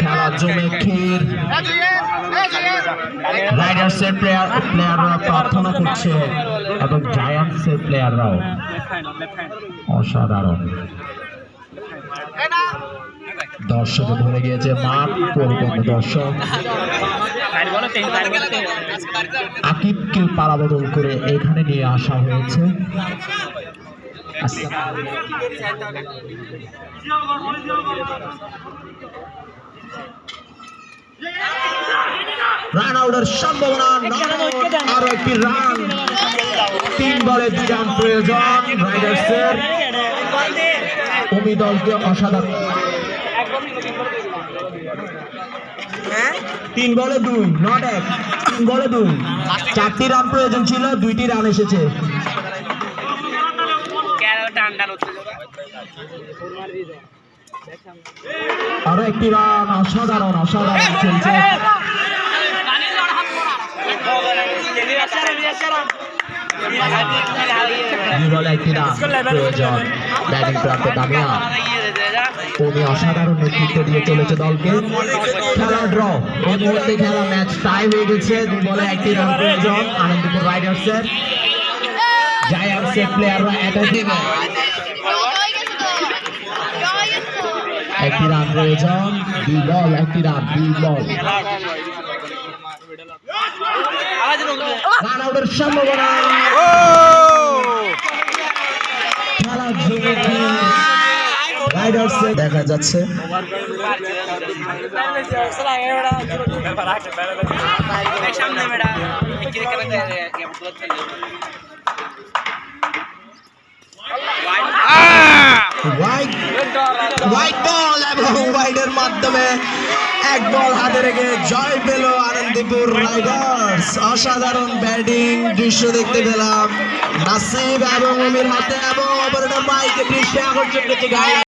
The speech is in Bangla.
খেলা জমে ক্ষীর। রাইডার্সের প্লেয়ার প্লেয়াররা প্রার্থনা করছে এবং জায়ান্টসের প্লেয়াররাও অসাধারণ। দর্শক ধরে গিয়েছে মাঠ, পরিপূর্ণ দর্শক। আকিবকে পালাবদল করে এখানে নিয়ে আসা হয়েছে। রান আউটের সম্ভাবনা আরও একটি রান তিন বলে দুই রান প্রয়োজন রাইডার্সের অমি দলকে অসাধারণ। তিন বলে দুই নট এক। তিন বলে দুই। চারটি রান প্রয়োজন ছিল দুইটি রান এসেছে। আরও একটি রান, অসাধারণ অসাধারণ খেলছে অসাধারণ নেতৃত্ব দিয়ে চলেছে দলকে। খেলা ড্র। এই মুহূর্তে খেলা ম্যাচ টাই হয়ে গেছে। দুই বলে একটি রান, প্রয়োজন। আনন্দপুর রাইডার্সের। জায়ান্টসের প্লেয়াররা একটি রান প্রয়োজন দুই বল একটি রান দুই বল। রান দেখা যাচ্ছে। White white. বল এবং ওয়াইডের মাধ্যমে এক বল হাতে রেখে জয় পেল আনন্দপুর রাইডার্স। অসাধারণ ব্যাটিং দৃশ্য দেখতে পেলাম। নাসিব এবং অমির হাতে এবং অপরটা মাইকে দৃশ্যে আকর্ষণ গায়ে।